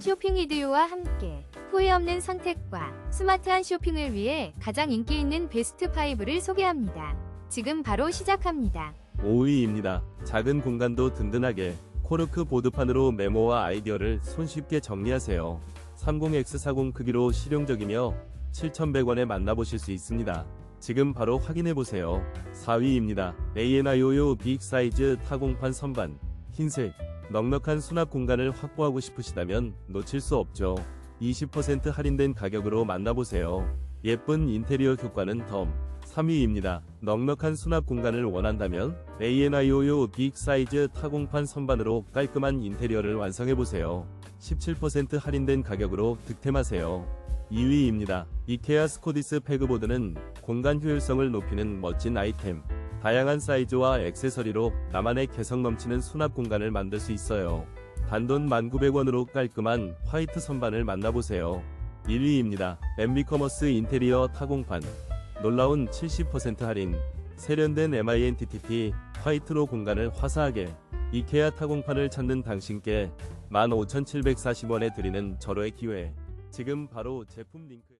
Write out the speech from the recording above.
쇼핑 이디오와 함께 후회 없는 선택과 스마트한 쇼핑을 위해 가장 인기 있는 베스트 5를 소개합니다. 지금 바로 시작합니다. 5위입니다. 작은 공간도 든든하게 코르크 보드판으로 메모와 아이디어를 손쉽게 정리하세요. 30X40 크기로 실용적이며 7,100원에 만나보실 수 있습니다. 지금 바로 확인해보세요. 4위입니다. ANIO요 빅 사이즈 타공판 선반 흰색 넉넉한 수납 공간을 확보하고 싶으시다면 놓칠 수 없죠. 20% 할인된 가격으로 만나보세요. 예쁜 인테리어 효과는 덤. 3위입니다. 넉넉한 수납 공간을 원한다면 ANIO요 빅 사이즈 타공판 선반으로 깔끔한 인테리어를 완성해보세요. 17% 할인된 가격으로 득템하세요. 2위입니다. 이케아 스코디스 페그보드는 공간 효율성을 높이는 멋진 아이템. 다양한 사이즈와 액세서리로 나만의 개성 넘치는 수납 공간을 만들 수 있어요. 단돈 1900원으로 깔끔한 화이트 선반을 만나보세요. 1위입니다. MB커머스 인테리어 타공판. 놀라운 70% 할인. 세련된 MINTTP 화이트로 공간을 화사하게. 이케아 타공판을 찾는 당신께 15,740원에 드리는 절호의 기회. 지금 바로 제품 링크